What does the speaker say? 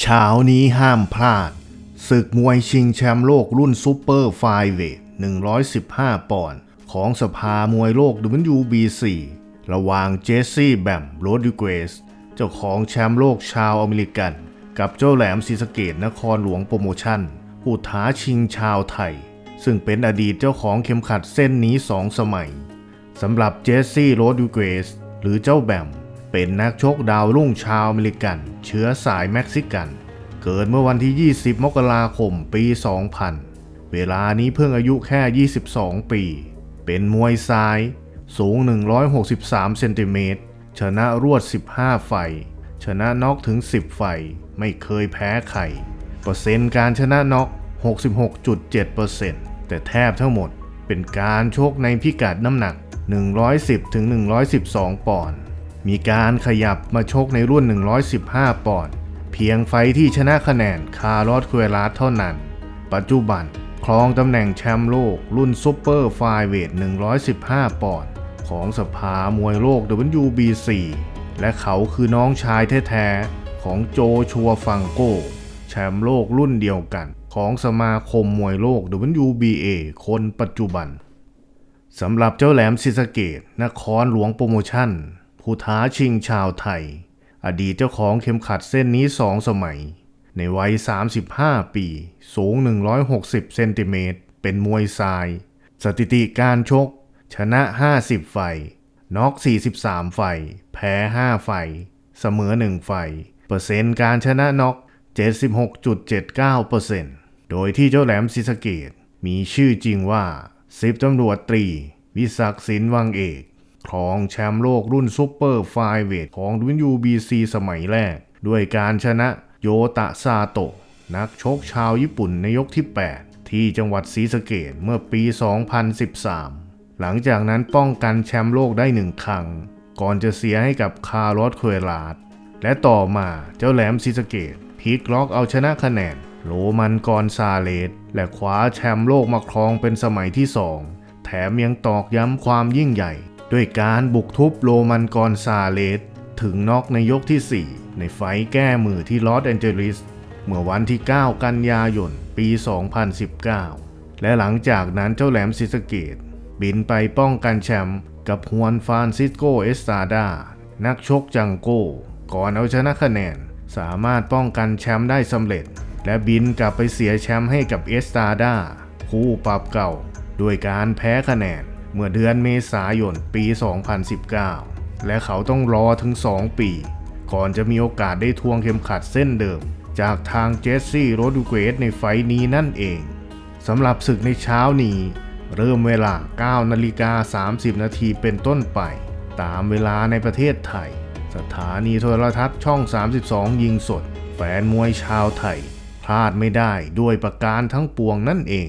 เช้านี้ห้ามพลาด ศึกมวยชิงแชมป์โลกรุ่นซูเปอร์ไฟเวท115 ปอนด์ของสภามวยโลก WBC ระหว่างเจสซี่แบมโรดิเกสเจ้าของแชมป์โลกชาวอเมริกัน กับเจ้าแหลมศรีสะเกดนครหลวงโปรโมชั่น ผู้ท้าชิงชาวไทย ซึ่งเป็นอดีตเจ้าของเข็มขัดเส้นนี้สองสมัยสำหรับเจสซี่โรดิเกสหรือเจ้าแบม เป็นนักชกดาวรุ่งชาวอเมริกัน เชื้อสายเม็กซิกัน เกิดเมื่อวันที่ 20 มกราคม ปี 2000 เวลานี้เพิ่งอายุแค่ 22 ปี เป็นมวยซ้าย สูง 163 เซนติเมตร ชนะรวด 15 ไฟ ชนะน็อกถึง 10 ไฟ ไม่เคยแพ้ใคร เปอร์เซ็นต์การชนะน็อก 66.7%แต่แทบทั้งหมดเป็นการชกในพิกัดน้ำหนัก 110ถึง112 ปอนด์ มีการขยับมาชกในรุ่น 115 ปอนด์เพียงไฟที่ชนะคะแนนคาร์ลอสคุเอลาสเท่านั้น ปัจจุบันครองตำแหน่งแชมป์โลกรุ่นซูเปอร์ไฟเวท 115 ปอนด์ของสภามวยโลก WBC และเขาคือน้องชายแท้ๆ ของโจชัวฟังโก แชมป์โลกรุ่นเดียวกัน ของสมาคมมวยโลก WBA คนปัจจุบันสำหรับเจ้าแหลมศรีสเกดนครหลวงโปรโมชั่น ผู้ท้าชิงชาวไทย อดีตเจ้าของเข็มขัดเส้นนี้สองสมัย ในวัย 35 ปี สูง 160 เซนติเมตร เป็นมวยซ้าย สถิติการชก ชนะ 50 ไฟ น็อก 43 ไฟ แพ้ 5 ไฟ เสมอ 1 ไฟ เปอร์เซ็นต์การชนะน็อก 76.79%โดยที่เจ้าแหลมศรีสเกดมีชื่อจริงว่าสิบตำรวจตรี วิศักดิ์ศิลวังเอก รองแชมป์โลกรุ่นซูเปอร์ไฟเวทของ WBC สมัยแรก ด้วยการชนะโยตะซาโตะ นักชกชาวญี่ปุ่นในยกที่ 8 ที่จังหวัดศรีสะเกดเมื่อปี 2013 หลังจากนั้นป้องกันแชมป์โลกได้หนึ่งครั้ง ก่อนจะเสียให้กับคาร์ลอสคุเอลาสและต่อมาเจ้าแหลมศรีสะเกดพลิกล็อกเอาชนะคะแนนโรมันกอนซาเลสและคว้าแชมป์โลกมาครองเป็นสมัยที่สองแถมยังตอกย้ำความยิ่งใหญ่ ด้วยการบุกทุบโรมันกอนซาเลสถึงน็อกในยกที่ 4 ในไฟแก้มือที่ลอสแอนเจลิส เมื่อวันที่ 9 กันยายน ปี 2019 และหลังจากนั้นเจ้าแหลมซิสเกต บินไปป้องกันแชมป์กับฮวนฟานซิสโกเอสตาดา นักชกจังโก้ ก่อนเอาชนะคะแนน สามารถป้องกันแชมป์ได้สำเร็จ และบินกลับไปเสียแชมป์ให้กับเอสตาดาคู่ปรับเก่า ด้วยการแพ้คะแนน เมื่อเดือนเมษายนปี 2019 และเขาต้องรอถึง 2 ปี ก่อนจะมีโอกาสได้ทวงเข็มขัดเส้นเดิม จากทางเจสซี่โรดูเกสในไฟนี้นั่นเองสำหรับศึกในเช้านี้ เริ่มเวลา 9 นาฬิกา 30 นาทีเป็นต้นไป ตามเวลาในประเทศไทย สถานีโทรทัศน์ช่อง 32 ยิงสด แฟนมวยชาวไทย พลาดไม่ได้ด้วยประการทั้งปวงนั่นเอง